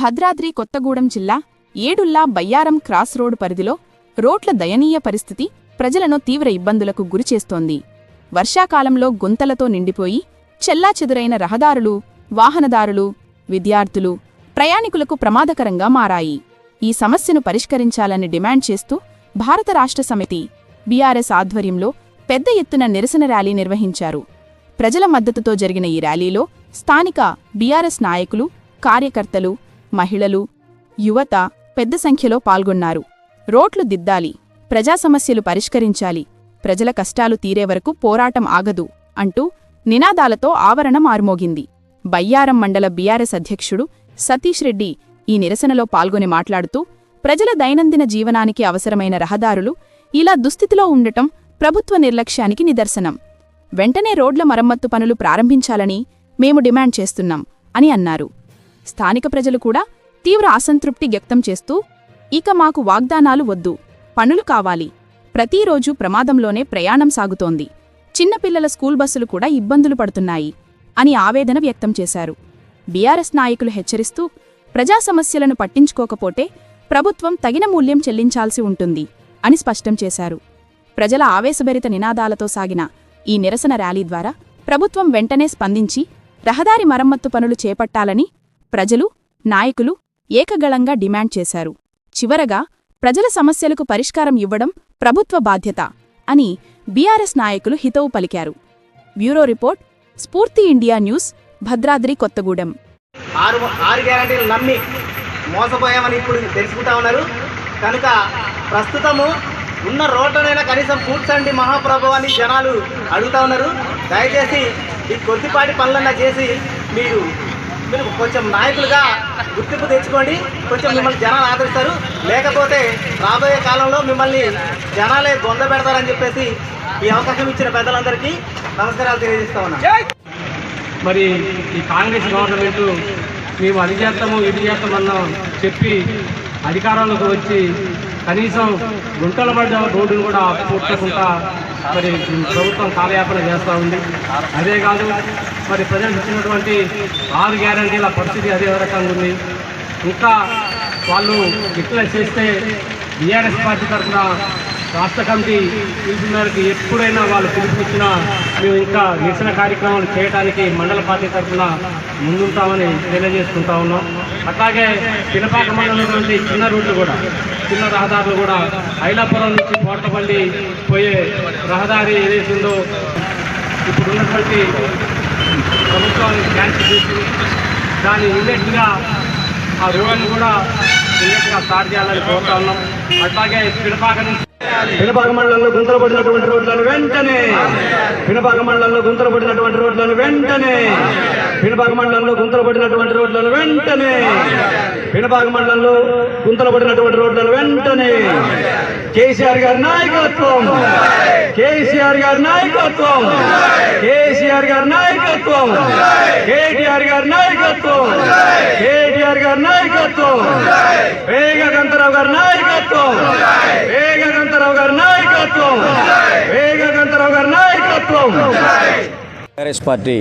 భద్రాద్రి కొత్తగూడెం జిల్లా ఏడుల్లా Bayyaram cross road పరిధిలో రోడ్ల దయనీయ పరిస్థితి ప్రజలను తీవ్ర ఇబ్బందులకు గురిచేస్తోంది వర్షాకాలంలో గుంతలతో నిండిపోయి చెల్లాచెదురైన రహదారులు వాహనదారులు విద్యార్థులు ప్రయాణికులకు ప్రమాదకరంగా మారాయి. ఈ సమస్యను పరిష్కరించాలని డిమాండ్ చేస్తూ భారత రాష్ట్ర సమితి బీఆర్ఎస్ ఆధ్వర్యంలో పెద్ద ఎత్తున నిరసన ర్యాలీ నిర్వహించారు. ప్రజల మద్దతుతో జరిగిన ఈ ర్యాలీలో స్థానిక బీఆర్ఎస్ నాయకులు కార్యకర్తలు మహిళలు యువత పెద్ద సంఖ్యలో పాల్గొన్నారు. రోడ్లు దిద్దాలి ప్రజా సమస్యలు పరిష్కరించాలి ప్రజల కష్టాలు తీరే వరకు పోరాటం ఆగదు అంటూ నినాదాలతో ఆవరణం ఆర్మోగింది. బయ్యారం మండల బీఆర్ఎస్ అధ్యక్షుడు సతీష్ రెడ్డి ఈ నిరసనలో పాల్గొని మాట్లాడుతూ ప్రజల దైనందిన జీవనానికి అవసరమైన రహదారులు ఇలా దుస్థితిలో ఉండటం ప్రభుత్వ నిర్లక్ష్యానికి నిదర్శనం. వెంటనే రోడ్ల మరమ్మత్తు పనులు ప్రారంభించాలని మేము డిమాండ్ చేస్తున్నాం అని అన్నారు. స్థానిక ప్రజలు కూడా తీవ్ర అసంతృప్తి వ్యక్తం చేస్తూ ఇక మాకు వాగ్దానాలు వద్దు పనులు కావాలి. ప్రతిరోజు ప్రమాదంలోనే ప్రయాణం సాగుతోంది. చిన్నపిల్లల స్కూల్ బస్సులు కూడా ఇబ్బందులు పడుతున్నాయి అని ఆవేదన వ్యక్తం చేశారు. బీఆర్ఎస్ నాయకులు హెచ్చరిస్తూ ప్రజా సమస్యలను పట్టించుకోకపోతే ప్రభుత్వం తగిన మూల్యం చెల్లించాల్సి ఉంటుంది అని స్పష్టం చేశారు. ప్రజల ఆవేశభరిత నినాదాలతో సాగిన ఈ నిరసన ర్యాలీ ద్వారా ప్రభుత్వం వెంటనే స్పందించి రహదారి మరమ్మత్తు పనులు చేపట్టాలని ప్రజలు నాయకులు ఏకగళంగా డిమాండ్ చేశారు. చివరగా ప్రజల సమస్యలకు పరిష్కారం ఇవ్వడం ప్రభుత్వ బాధ్యత అని బీఆర్ఎస్ నాయకులు హితవు పలికారు. Bureau report Spoorthi India news Bhadradri Kothagudem. ఆరు ఆరు గ్యారంటీలు నమ్మి మోసపోయామని ఇప్పుడు తెలుసుకుంటా ఉన్నారు. కనుక ప్రస్తుతము ఉన్న రోడ్లనైనా కనీసం కూర్చండి మహాప్రభు అని జనాలు అడుగుతా ఉన్నారు. దయచేసి ఈ కొద్దిపాటి పనులన్నా చేసి మీరు మీరు కొంచెం నాయకులుగా గుర్తింపు తెచ్చుకోండి. కొంచెం మిమ్మల్ని జనాలు ఆదరిస్తారు. లేకపోతే రాబోయే కాలంలో మిమ్మల్ని జనాలే బొంద పెడతారని చెప్పేసి ఈ అవకాశం ఇచ్చిన పెద్దలందరికీ నమస్కారాలు తెలియజేస్తా ఉన్నా. మరి ఈ కాంగ్రెస్ గవర్నమెంట్ మేము అది చేస్తాము ఇది చేస్తామన్నా చెప్పి అధికారంలోకి వచ్చి కనీసం గుంటల పడ్డ రోడ్డును కూడా పూర్తకుండా మరి ప్రభుత్వం కాలయాపన చేస్తూ ఉంది. అదే కాదు మరి ప్రజలకు ఇచ్చినటువంటి ఆరు గ్యారంటీల పరిస్థితి అదే రకంగా ఉంది. ఇంకా వాళ్ళు ఇట్లా చేస్తే బీఆర్ఎస్ పార్టీ తరఫున రాష్ట్ర కమిటీ పిలుపు ఎప్పుడైనా వాళ్ళు పిలుపునిచ్చినా మేము ఇంకా నిరసన కార్యక్రమాలు చేయడానికి మండల పార్టీ తరఫున ముందుంటామని తెలియజేసుకుంటా ఉన్నాం. అట్లాగే పినపాక మండలం చిన్న రోడ్లు కూడా చిన్న రహదారులు కూడా ఐలాపురం నుంచి కోటపల్లి పోయే రహదారి ఏదైతుందో ఇప్పుడు ఉన్నటువంటి ప్రభుత్వాన్ని క్యాన్సిల్ చేసి దాన్ని ఇమ్మీడియట్గా ఆ రోడ్లను కూడా ఇమ్మీడియట్గా స్టార్ట్ చేయాలని కోరుతా ఉన్నాం. అట్లాగే పినపాక నుంచి పినపాక మండలంలో గుంతలు పడినటువంటి రోడ్లను వెంటనే పినపాక మండలంలో గుంతలు పడినటువంటి రోడ్లను వెంటనే పినపాక మండలంలో గుంతలు పడినటువంటి రోడ్లను వెంటనే పినపాక మండలంలో గుంతలు పడినటువంటి రోడ్లను వెంటనే. కేసీఆర్ గారి నాయకత్వం. కేసీఆర్ గారి నాయకత్వం. కేసీఆర్ గారి నాయకత్వం నాయకత్వం. కేటీఆర్ గారి నాయకత్వం. కేటీఆర్ గారి నాయకత్వం. వేగకంతరావు గారి నాయకత్వం. వేగకంతరావు గారి నాయకత్వం. వేగకంతరావు గారి నాయకత్వం. కాంగ్రెస్ పార్టీ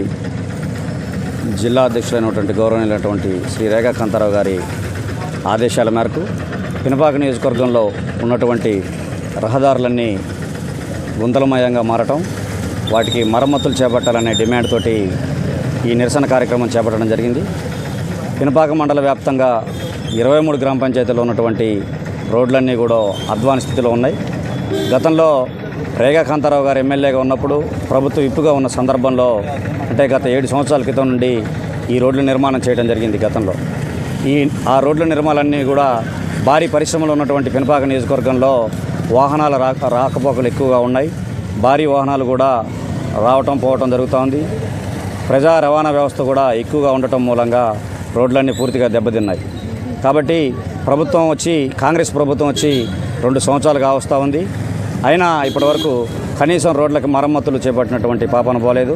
జిల్లా అధ్యక్షులైనటువంటి గౌరవనీయులైనటువంటి శ్రీ రేఖా కాంతారావు గారి ఆదేశాల మేరకు పినపాక నియోజకవర్గంలో ఉన్నటువంటి రహదారులన్నీ గుందలమయంగా మారటం వాటికి మరమ్మతులు చేపట్టాలనే డిమాండ్ తోటి ఈ నిరసన కార్యక్రమం చేపట్టడం జరిగింది. పినపాక మండల వ్యాప్తంగా ఇరవై మూడు గ్రామ పంచాయతీలో ఉన్నటువంటి రోడ్లన్నీ కూడా అధ్వాన స్థితిలో ఉన్నాయి. గతంలో రేగా కాంతారావు గారు ఎమ్మెల్యేగా ఉన్నప్పుడు ప్రభుత్వం ఇప్పుగా ఉన్న సందర్భంలో అంటే గత ఏడు సంవత్సరాల క్రితం నుండి ఈ రోడ్ల నిర్మాణం చేయడం జరిగింది గతంలో. ఈ ఆ రోడ్ల నిర్మాణాలన్నీ కూడా భారీ పరిశ్రమలు ఉన్నటువంటి పినపాక నియోజకవర్గంలో వాహనాల రాక రాకపోకలు ఎక్కువగా ఉన్నాయి. భారీ వాహనాలు కూడా రావటం పోవటం జరుగుతోంది. ప్రజా రవాణా వ్యవస్థ కూడా ఎక్కువగా ఉండటం మూలంగా రోడ్లన్నీ పూర్తిగా దెబ్బతిన్నాయి. కాబట్టి ప్రభుత్వం వచ్చి కాంగ్రెస్ ప్రభుత్వం వచ్చి రెండు సంవత్సరాలు కావస్తూ ఉంది. అయినా ఇప్పటివరకు కనీసం రోడ్లకు మరమ్మతులు చేపట్టినటువంటి పాపన పోలేదు.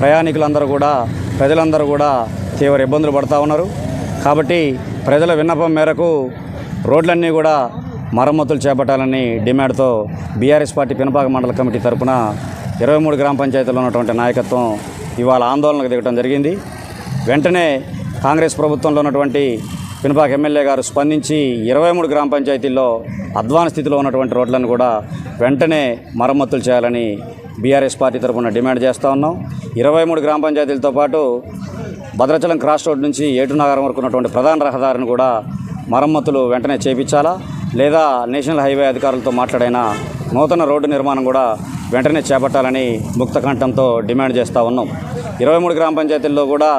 ప్రయాణికులందరూ కూడా ప్రజలందరూ కూడా తీవ్ర ఇబ్బందులు పడుతూ ఉన్నారు. కాబట్టి ప్రజల విన్నపం మేరకు రోడ్లన్నీ కూడా మరమ్మతులు చేపట్టాలని డిమాండ్తో బీఆర్ఎస్ పార్టీ పినపాక మండల కమిటీ తరపున ఇరవై మూడు గ్రామ పంచాయతీలో ఉన్నటువంటి నాయకత్వం ఇవాళ ఆందోళనకు దిగడం జరిగింది. వెంటనే కాంగ్రెస్ ప్రభుత్వంలో ఉన్నటువంటి పినపాక ఎమ్మెల్యే గారు స్పందించి ఇరవై మూడు గ్రామ పంచాయతీల్లో అధ్వాన స్థితిలో ఉన్నటువంటి రోడ్లను కూడా వెంటనే మరమ్మతులు చేయాలని బీఆర్ఎస్ పార్టీ తరఫున డిమాండ్ చేస్తూ ఉన్నాం. ఇరవై మూడు గ్రామ పంచాయతీలతో పాటు భద్రాచలం క్రాస్ రోడ్ నుంచి ఏటునగరం వరకు ఉన్నటువంటి ప్రధాన రహదారిని కూడా మరమ్మతులు వెంటనే చేపించాలా? లేదా నేషనల్ హైవే అధికారులతో మాట్లాడైనా నూతన రోడ్డు నిర్మాణం కూడా వెంటనే చేపట్టాలని ముక్త కంఠంతో డిమాండ్ చేస్తూ ఉన్నాం. ఇరవై మూడు గ్రామ పంచాయతీల్లో కూడా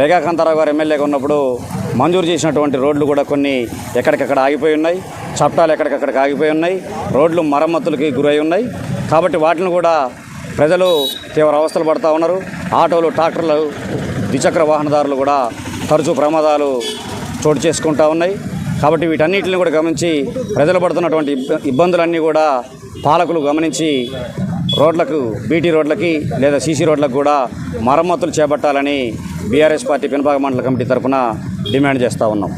రేగా కాంతారావు గారు ఎమ్మెల్యేగా ఉన్నప్పుడు మంజూరు చేసినటువంటి రోడ్లు కూడా కొన్ని ఎక్కడికక్కడ ఆగిపోయి ఉన్నాయి. చట్టాలు ఎక్కడికక్కడికి ఆగిపోయి ఉన్నాయి. రోడ్లు మరమ్మతులకి గురై ఉన్నాయి. కాబట్టి వాటిని కూడా ప్రజలు తీవ్ర అవస్థలు పడుతూ ఉన్నారు. ఆటోలు ట్రాక్టర్లు ద్విచక్ర వాహనదారులు కూడా తరచూ ప్రమాదాలు చోటు చేసుకుంటూ ఉన్నాయి. కాబట్టి వీటన్నిటిని కూడా గమనించి ప్రజలు పడుతున్నటువంటి ఇబ్బందులన్నీ కూడా పాలకులు గమనించి రోడ్లకు బీటీ రోడ్లకి లేదా సీసీ రోడ్లకు కూడా మరమ్మతులు చేపట్టాలని బీఆర్ఎస్ పార్టీ పినపాక మండల కమిటీ తరఫున డిమాండ్ చేస్తూ ఉన్నాం.